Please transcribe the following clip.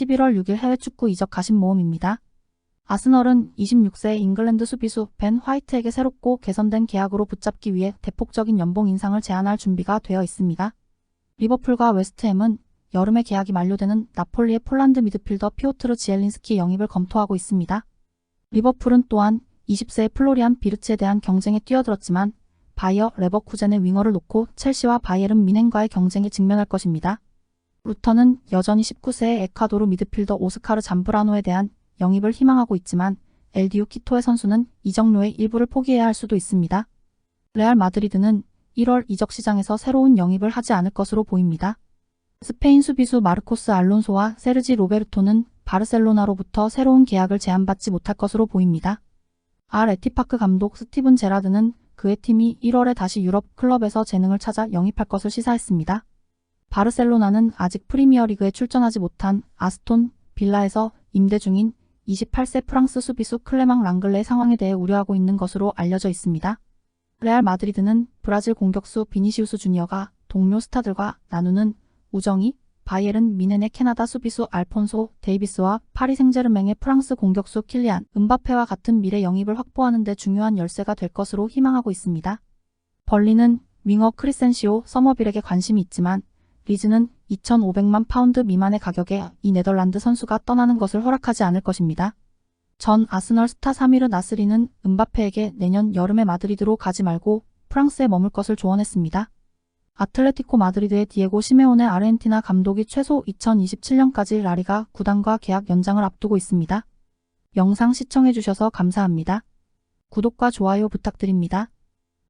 11월 6일 해외 축구 이적 가심 모음입니다. 아스널은 26세 잉글랜드 수비수 벤 화이트에게 새롭고 개선된 계약으로 붙잡기 위해 대폭적인 연봉 인상을 제안할 준비가 되어 있습니다. 리버풀과 웨스트햄은 여름에 계약이 만료되는 나폴리의 폴란드 미드필더 피오트르 지엘린스키 영입을 검토하고 있습니다. 리버풀은 또한 20세의 플로리안 비르츠에 대한 경쟁에 뛰어들었지만 바이어 레버쿠젠의 윙어를 놓고 첼시와 바이에른 미넨과의 경쟁에 직면할 것입니다. 루터는 여전히 19세의 에콰도르 미드필더 오스카르 잠브라노에 대한 영입을 희망하고 있지만 엘디우 키토의 선수는 이적료의 일부를 포기해야 할 수도 있습니다. 레알 마드리드는 1월 이적 시장에서 새로운 영입을 하지 않을 것으로 보입니다. 스페인 수비수 마르코스 알론소와 세르지 로베르토는 바르셀로나로부터 새로운 계약을 제안받지 못할 것으로 보입니다. 알 에티파크 감독 스티븐 제라드는 그의 팀이 1월에 다시 유럽 클럽에서 재능을 찾아 영입할 것을 시사했습니다. 바르셀로나는 아직 프리미어리그에 출전하지 못한 아스톤 빌라에서 임대 중인 28세 프랑스 수비수 클레망 랑글레의 상황에 대해 우려하고 있는 것으로 알려져 있습니다. 레알 마드리드는 브라질 공격수 비니시우스 주니어가 동료 스타들과 나누는 우정이 바이에른 미넨의 캐나다 수비수 알폰소 데이비스와 파리 생제르맹의 프랑스 공격수 킬리안 은바페와 같은 미래 영입을 확보하는 데 중요한 열쇠가 될 것으로 희망하고 있습니다. 벌리는 윙어 크리센시오 서머빌에게 관심이 있지만 리즈는 2,500만 파운드 미만의 가격에 이 네덜란드 선수가 떠나는 것을 허락하지 않을 것입니다. 전 아스널 스타 3위르 나스리는 은바페에게 내년 여름에 마드리드로 가지 말고 프랑스에 머물 것을 조언했습니다. 아틀레티코 마드리드의 디에고 시메온의 아르헨티나 감독이 최소 2027년까지 라리가 구단과 계약 연장을 앞두고 있습니다. 영상 시청해주셔서 감사합니다. 구독과 좋아요 부탁드립니다.